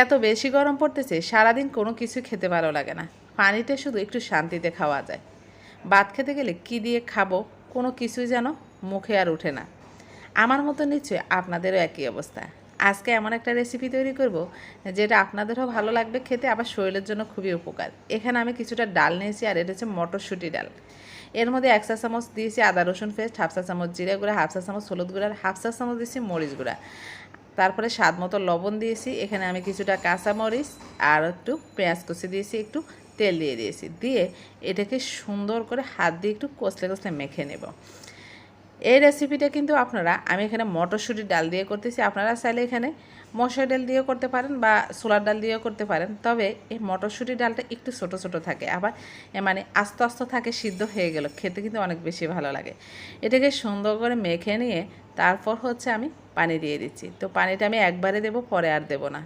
এত বেশি গরম পড়তেছে, সারাদিন কোনো কিছু খেতে ভালো লাগে না। পানিতে শুধু একটু শান্তিতে খাওয়া যায়। ভাত খেতে গেলে কি দিয়ে খাব, কোনো কিছুই যেন মুখে আর ওঠে না। আমার মতো নিশ্চয়ই আপনাদেরও একই অবস্থা। আজকে এমন একটা রেসিপি তৈরি করব, যেটা আপনাদেরও ভালো লাগবে খেতে, আবার শরীরের জন্য খুবই উপকার। এখানে আমি কিছুটা ডাল নিয়েছি, আর এটা হচ্ছে মটরশুঁটি ডাল। এর মধ্যে এক চা চামচ দিয়েছি আদা রসুন পেস্ট, হাফ চা চামচ জিরা গুঁড়া, হাফ চা চামচ হলুদ গুঁড়া, আর হাফ চা চামচ দিয়েছি মরিচ গুঁড়া। তারপরে স্বাদ মতো লবণ দিয়েছি। এখানে আমি কিছুটা কাঁচামরিচ আর একটু পেঁয়াজ কুচি দিয়েছি, একটু তেল দিয়ে দিয়েছি। দিয়ে এটাকে সুন্দর করে হাত দিয়ে একটু কষলে কষলে মেখে নেব। এই রেসিপিটা কিন্তু আপনারা, আমি এখানে মটরশুঁটির ডাল দিয়ে করতেছি। আপনারা চাইলে এখানে মসুর ডাল দিয়েও করতে পারেন বা সোলার ডাল দিয়েও করতে পারেন। তবে এই মটরশুঁটি ডালটা একটু ছোট ছোট থাকে। আবার মানে আস্তে আস্তে থাকে, সিদ্ধ হয়ে গেল। খেতে কিন্তু অনেক বেশি ভালো লাগে। এটাকে সুন্দর করে মেখে নিয়ে তারপর হচ্ছে আমি পানি দিয়ে দিচ্ছি। তো পানিটা আমি একবারে দেবো, পরে আর দেবো না।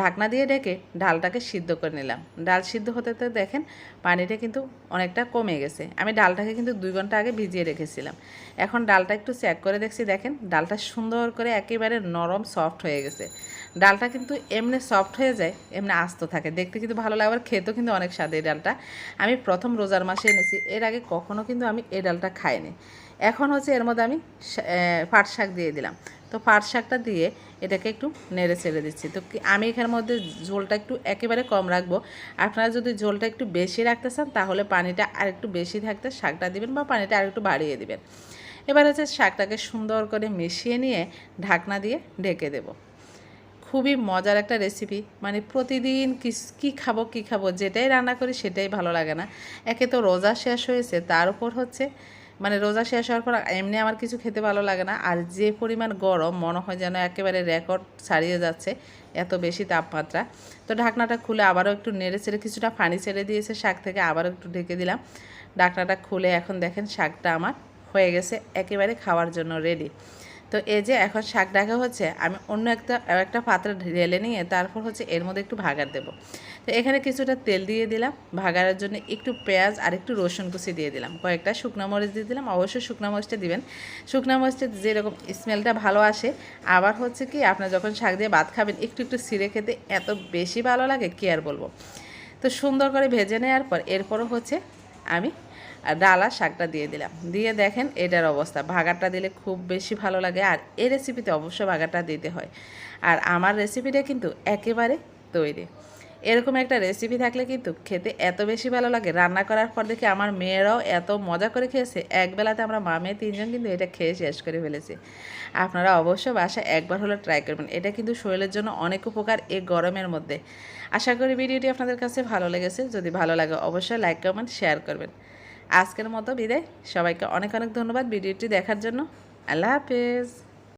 ঢাকনা দিয়ে ডেকে ডালটাকে সিদ্ধ করে নিলাম। ডাল সিদ্ধ হতে তো দেখেন পানিটা কিন্তু অনেকটা কমে গেছে। আমি ডালটাকে কিন্তু দুই ঘণ্টা আগে ভিজিয়ে রেখেছিলাম। এখন ডালটা একটু চেক করে দেখছি, দেখেন ডালটা সুন্দর করে একেবারে নরম সফট হয়ে গেছে। ডালটা কিন্তু এমনি সফট হয়ে যায়, এমনি আস্ত থাকে। দেখতে কিন্তু ভালো লাগে, আবার খেতেও কিন্তু অনেক স্বাদ এই ডালটা। আমি প্রথম রোজার মাসে এনেছি, এর আগে কখনও কিন্তু আমি এই ডালটা খাইনি। এখন হচ্ছে এর মধ্যে আমি পাট শাক দিয়ে দিলাম। তো পাট শাকটা দিয়ে এটাকে একটু নেড়ে ছেড়ে দিচ্ছি। তো আমি এখানের মধ্যে ঝোলটা একটু একেবারে কম রাখব। আপনারা যদি ঝোলটা একটু বেশি রাখতে চান, তাহলে পানিটা আর একটু বেশি থাকতে শাকটা দিবেন বা পানিটা আর একটু বাড়িয়ে দিবেন। এবার হচ্ছে শাকটাকে সুন্দর করে মিশিয়ে নিয়ে ঢাকনা দিয়ে ঢেকে দেবো। খুবই মজার একটা রেসিপি মানে প্রতিদিন কী খাব কী খাব, যেটাই রান্না করি সেটাই ভালো লাগে না। একে তো রোজা শেষ হয়েছে, তার উপর হচ্ছে মানে রোজা শেষ হওয়ার পর এমনি আমার কিছু খেতে ভালো লাগে না। আর যে পরিমাণ গরম, মনে হয় যেন একেবারে রেকর্ড ছাড়িয়ে যাচ্ছে, এত বেশি তাপমাত্রা। তো ঢাকনাটা খুলে আবারও একটু নেড়ে ছেড়ে কিছুটা ফানি ছেড়ে দিয়েছে শাক থেকে, আবারও একটু ঢেকে দিলাম। ঢাকনাটা খুলে এখন দেখেন শাকটা আমার হয়ে গেছে, একেবারে খাওয়ার জন্য রেডি তো এই যে এখন শাক ডাকা হচ্ছে, আমি অন্য একটা একটা পাত্রে ঢেলে নিয়ে তারপর হচ্ছে এর মধ্যে একটু ভাগার দেব। তো এখানে কিছুটা তেল দিয়ে দিলাম ভাগারের জন্য একটু পেঁয়াজ আর একটু রসুন কুচি দিয়ে দিলাম। কয়েকটা শুকনো মরিচ দিয়ে দিলাম, অবশ্যই শুকনো মরিচটা দিবেন। শুকনো মরিচটা যেরকম স্মেলটা ভালো আসে, আবার হচ্ছে কি আপনার যখন শাক দিয়ে ভাত খাবেন, একটু একটু সিরে খেতে এত বেশি ভালো লাগে, কি আর বলব? তো সুন্দর করে ভেজে নেওয়ার পর এরপরও হচ্ছে আমি ডাল আর শাকটা দিয়ে দিলাম। দিয়ে দেখেন এটার অবস্থা। ভাগাটা দিলে খুব বেশি ভালো লাগে আর এই রেসিপিতে অবশ্যই ভাগাটা দিতে হয়। আর আমার রেসিপিটা কিন্তু একেবারে তৈরি। এরকম একটা রেসিপি থাকলে কিন্তু খেতে এত বেশি ভালো লাগে। রান্না করার পর দেখে আমার মেয়েরাও এত মজা করে খেয়েছে। একবেলাতে আমরা মা, মেয়ে তিনজন কিন্তু এটা খেয়ে শেষ করে ফেলেছি। আপনারা অবশ্য বাসায় একবার হলে ট্রাই করবেন। এটা কিন্তু শরীরের জন্য অনেক উপকার এই গরমের মধ্যে। আশা করি ভিডিওটি আপনাদের কাছে ভালো লেগেছে। যদি ভালো লাগে অবশ্যই লাইক কমেন্ট শেয়ার করবেন। আজকের মতো বিদায়। সবাইকে অনেক অনেক ধন্যবাদ ভিডিওটি দেখার জন্য। আল্লাহ হাফেজ।